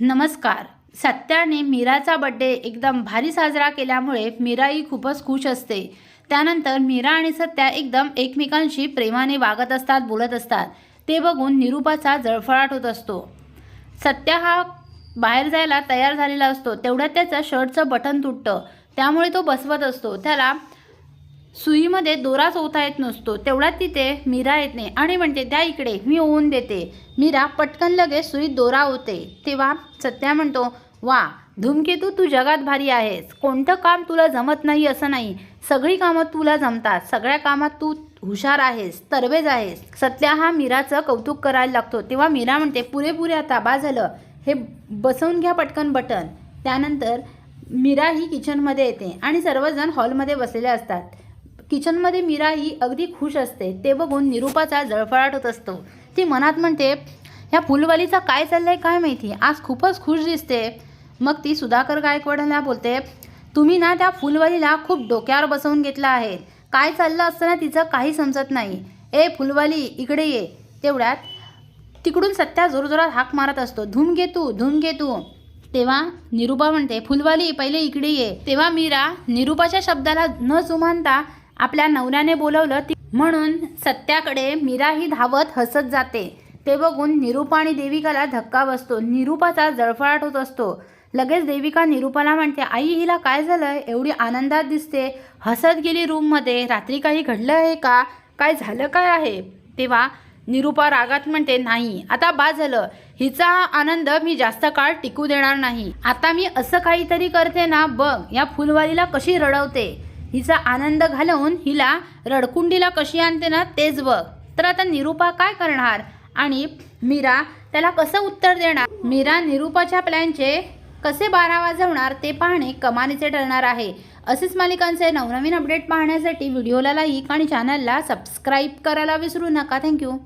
नमस्कार. सत्याने मीराचा बड्डे एकदम भारी साजरा केल्यामुळे मीराही खूपच खुश असते. त्यानंतर मीरा आणि सत्या एकदम एकमेकांशी प्रेमाने वागत असतात बोलत असतात. ते बघून निरूपाचा जळफळाट होत असतो. सत्या हा बाहेर जायला तयार झालेला असतो. तेवढ्यात त्याचं शर्टचं बटन तुटतं. त्यामुळे तो बसवत असतो. त्याला सुईमध्ये दोरा चौथा येत नसतो तेवढ्यात तिथे मीरा येत नाही. आणि म्हणते त्या इकडे मी ओवून देते. मीरा पटकन लगेच सुईत दोरा होते तेव्हा सत्या म्हणतो वा धूमकेतू तू जगात भारी आहेस. कोणतं काम तुला जमत नाही असं नाही. सगळी कामं तुला जमतात. सगळ्या कामात तू हुशार आहेस तरवेज आहेस. सत्या हा मीराचं कौतुक करायला लागतो. तेव्हा मीरा म्हणते पुरेपुरे आता बा झालं. हे बसवून घ्या पटकन बटन. त्यानंतर मीरा ही किचनमध्ये येते आणि सर्वजण हॉलमध्ये बसलेले असतात. किचनमध्ये मीरा ही अगदी खुश असते. ते बघून निरूपाचा जळफळाट होत असतो. ती मनात म्हणते ह्या फुलवालीचा काय चाललंय काय माहिती? आज खूपच खुश दिसते. मग ती सुधाकर गायकवाडांना बोलते तुम्ही ना त्या फुलवालीला खूप डोक्यावर बसवून घेतलं आहे. काय चाललं असताना तिचं काही समजत नाही. ए फुलवाली इकडे ये. तेवढ्यात तिकडून सत्या जोरजोरात हाक मारत असतो धूम घे तू धूम घे तू. तेव्हा निरूपा म्हणते फुलवाली पहिले इकडे ये. तेव्हा मीरा निरूपाच्या शब्दाला न जुमानता आपल्या नवऱ्याने बोलवलं ती म्हणून सत्याकडे मीराही धावत हसत जाते. ते बघून निरूपा आणि देविकाला धक्का बसतो. निरूपाचा जळफळाट होत असतो. लगेच देविका निरूपाला म्हणते आई हिला काय झालंय? एवढी आनंदात दिसते. हसत गेली रूममध्ये. रात्री काही घडलं आहे का? काय झालं काय आहे? तेव्हा निरूपा रागात म्हणते नाही आता बा झालं हिचा हा आनंद मी जास्त काळ टिकू देणार नाही. आता मी असं काहीतरी करते ना बघ या फुलवालीला कशी रडवते. हिचा आनंद घालवून हिला रडकुंडीला कशी आणते ना तेच बघ. तर आता निरूपा काय करणार? आणि मीरा त्याला कसं उत्तर देणार? मीरा निरूपाच्या प्लॅनचे कसे बारा वाजवणार ते पाहणे कमालीचे ठरणार आहे. असेच मालिकांचे नवनवीन अपडेट पाहण्यासाठी व्हिडिओला लाईक आणि चॅनलला सबस्क्राईब करायला विसरू नका. थँक्यू